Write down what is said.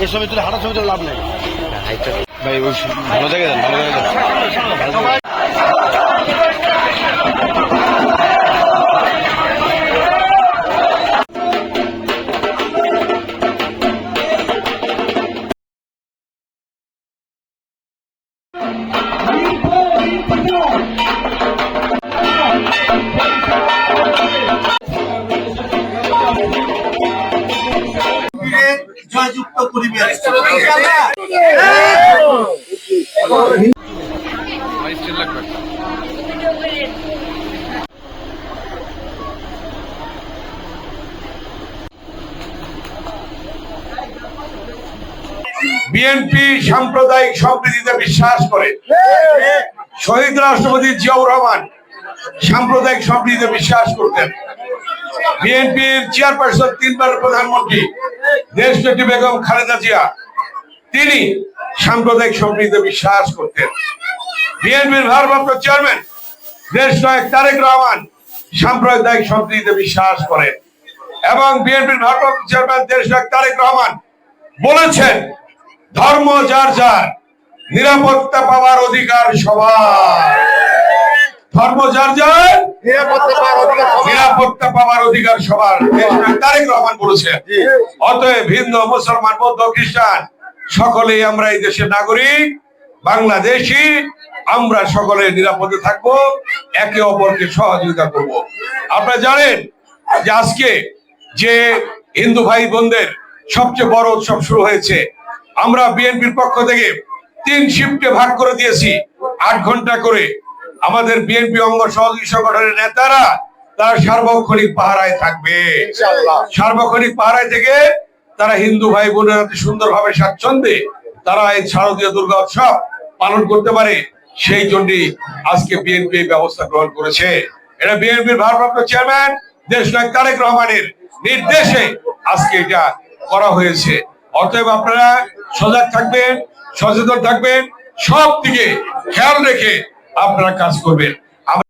এই সময় তুলে হাঁটার সময় লাভ নেই ভালো ভালো জায়গায় যান জয়যুক্ত করিবেন বিএনপি সাম্প্রদায়িক সম্প্রীতিতে বিশ্বাস করে। শহীদ রাষ্ট্রপতি জিয়াউর রহমান সাম্প্রদায়িক সম্প্রীতিতে বিশ্বাস করতেন। বিএনপির চেয়ারপারসন তিনবার প্রধানমন্ত্রী, দেশনেত্রী বেগম খালেদা জিয়া। তিনি সাম্প্রদায়িক সম্প্রীতিতে বিশ্বাস করতেন। বিএনপির ভারপ্রাপ্ত চেয়ারম্যান দেশ নায়ক তারেক রহমান সাম্প্রদায়িক সম্প্রীতিতে বিশ্বাস করেন। এবং বিএনপির ভারপ্রাপ্ত চেয়ারম্যান দেশ নায়ক তারেক রহমান বলেছেন, ধর্ম যার যার, নিরাপত্তা পাওয়ার অধিকার সবার। ধর্ম যার যার নিরাপত্তা পাওয়ার অধিকার সবার। তারেক রহমান বলেছেন অতএব হিন্দু মুসলমান বৌদ্ধ খ্রিস্টান সকলেই আমরা এই দেশের নাগরিক বাংলাদেশি আমরা সকলে নিরাপদে থাকব একে অপরকে সহযোগিতা করব। আপনারা জানেন যে আজকে যে হিন্দু ভাই বোনদের সবচেয়ে বড় উৎসব শুরু হয়েছে আমরা বিএনপির পক্ষ থেকে তিন শিফটে ভাগ করে দিয়েছি আট ঘণ্টা করে। আমাদের বিএনপি অঙ্গ সহযোগী সংগঠনের নেতারা তারা সার্বক্ষণিক পাহারায় থাকবে। সার্বক্ষণিক পাহারায় থেকে তারা হিন্দু ভাই বোনেরা সুন্দরভাবে স্বাচ্ছন্দ্যে তারা এই শারদীয় দুর্গা উৎসব পালন করতে পারে সেই জন্যই আজকে বিএনপি ব্যবস্থা গ্রহণ করেছে। এটা বিএনপির ভারপ্রাপ্ত চেয়ারম্যান দেশ নায়ক তারেক রহমানের নির্দেশে আজকে এটা করা হয়েছে। অতএব আপনারা সজাগ থাকবেন সচেতন থাকবেন সব দিকে খেয়াল রেখে আপনারা কাজ করবেন